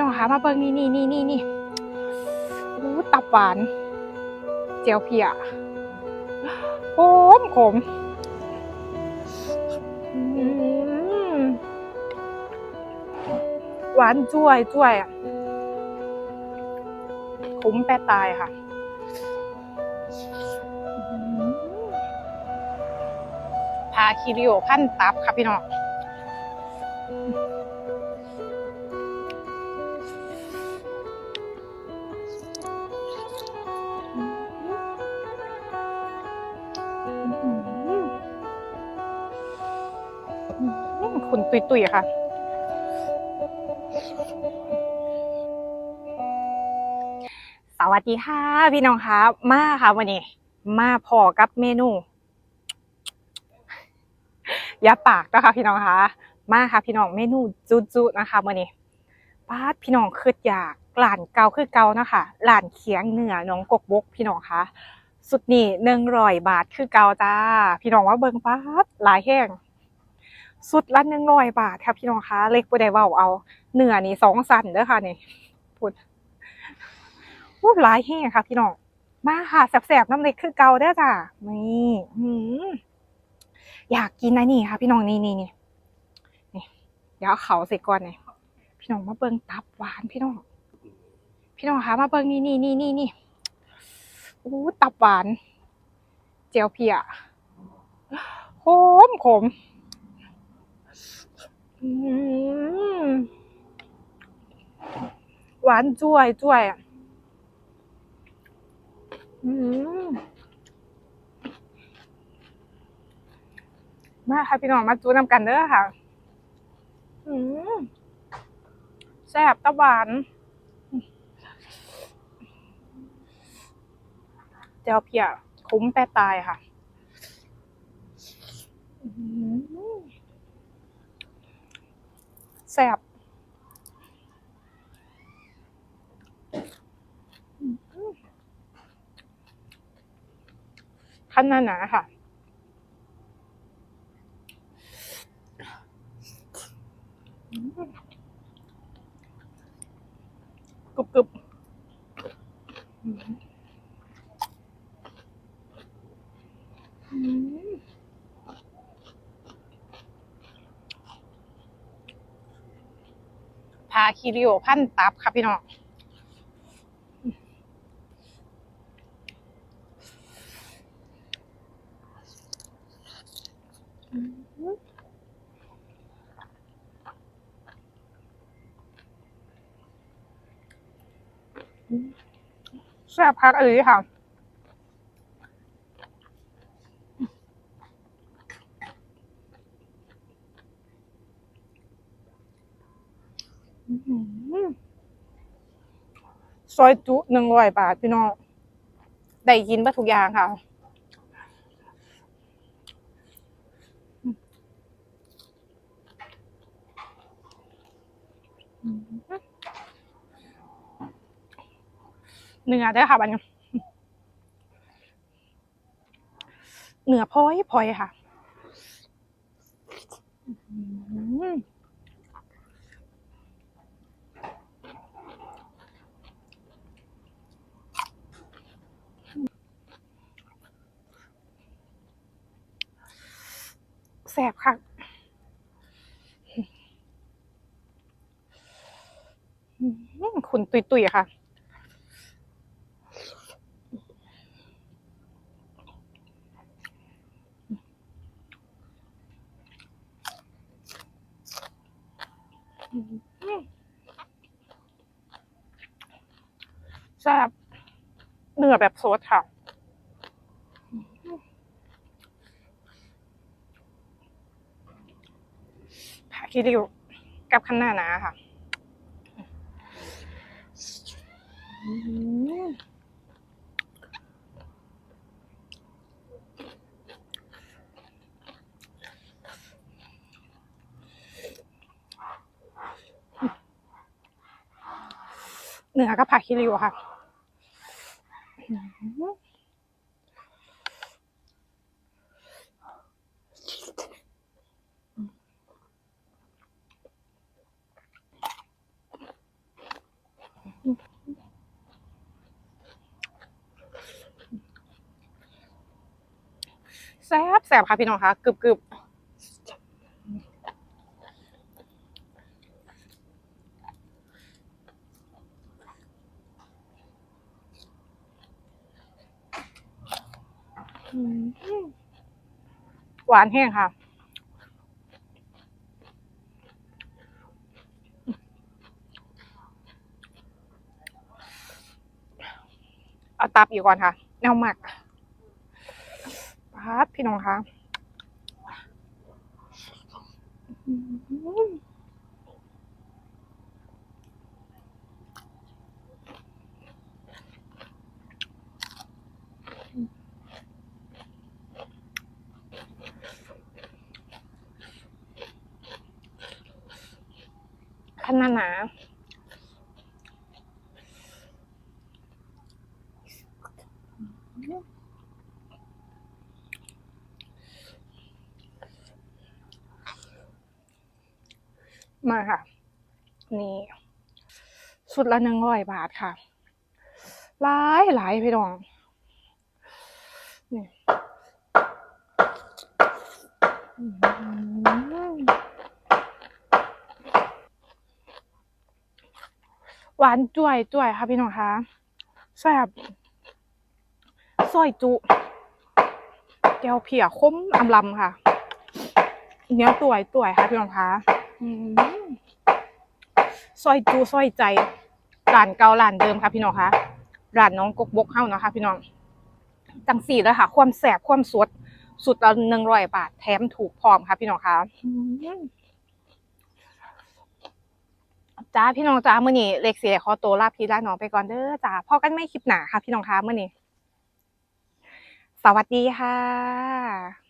น้องคะมาเบิ่งนี่นี่นี่นี่นี่อู้ตับหวานเจียวเพียขมขมหวานจ้วยจ้วยอะขมแปรตายค่ะพาคิริโอพันตับค่ะพี่น้อง คุณตุยตุยค่ะ สวัสดีค่ะ พี่น้องคะมาค่ะวันนี้ มาพอกับเมนูยาปากนะคะพี่น้องคะมาค่ะพี่น้องเมนูจุจุนะคะวันนี้ป้าพี่น้องคืออยากหลานเกาคือเกานะคะหลานเคียงเหนือน้องกกบกพี่น้องคะสุดนี่หนึ่งร้อยบาทคือเกาจ้า พี่น้องว่าเบิงป้าหลายแห้ง สุดละหนึ่งร้อยบาทครับพี่น้องคะเล็กบ่ได้เว้าเอาเนื้อนี่สองสันเด้อค่ะนี่พูดวู้หลายแห้งค่ะ พี่น้องมาค่ะแสบๆน้ำเล็กคือเกาเด้อจ้ะนี่หือยากกินนะนี่ค่ะ พี่น้องนี่นี่นี่นี่เดี๋ยวเอาเขาใส่ก่อนนี่พี่น้องมาเบิ่งตับหวานพี่น้อง พี่น้องคะมาเบิ่งนี่นี่นี่นี่นี่อู้ตับหวาน เจียวเพียขมขม หวานจ้วยจ้วยอะมาค่ะพี่น้องมาจูนำกันเด้อค่ะแซ่บตะหวานเจ้าเพียคุ้มแปรตายค่ะ อืม แซ่บขั้นหนาหนาค่ะ กรุบกรุบอืมพาคิริโอพันตับค่ะพี่น้องแซ่บพักอะไรค่ะ ซอยจุหนึ่งร้อยบาทพี่น้องได้กินไปทุกอย่างค่ะเนื้อได้อค่ะบันี้เนื้อพลอยพอยค่ะอื บค่ะอืมคุณตุยตุยค่ะ แซ่บเนื้อแบบสดค่ะ ผักคีริวกับขั้นหน้าหนาค่ะเนื้อกับผักคีริวค่ะ แซ่บแซ่บค่ะพี่น้องคะกรึบกรึบหวานแห้งค่ะเอาตับอยู่ก่อนค่ะแนวหมัก พัดพี่น้องคะขั้นหนาหนา มาค่ะ นี่สุดละหนึ่งร้อยบาทค่ะหลายหลายพี่น้องนี่หวานจ่วยจ่วยค่ะพี่น้องคะแซ่บซอยจุแก้วเพียคมอำลำค่ะเนื้อต่วยต่วยค่ะพี่น้องคะอืม ซอยจูซอยใจร้านเก่าร้านเดิมค่ะพี่น้องคะร้านน้องกกบกเฮ้านะคะพี่น้องจังสี่แล้วค่ะ ความแสบความสดสุดละหนึ่งร้อยบาทแถมถูกพร้อมค่ะพี่น้องคะจ้าพี่น้องจ้าเมื่อนี้เล็กเสียขอตัวลาพี่ลาน้องไปก่อนเด้อจ้าพอกันไม่คลิปหนาค่ะ พี่น้องคะเมื่อนี้ สวัสดีค่ะ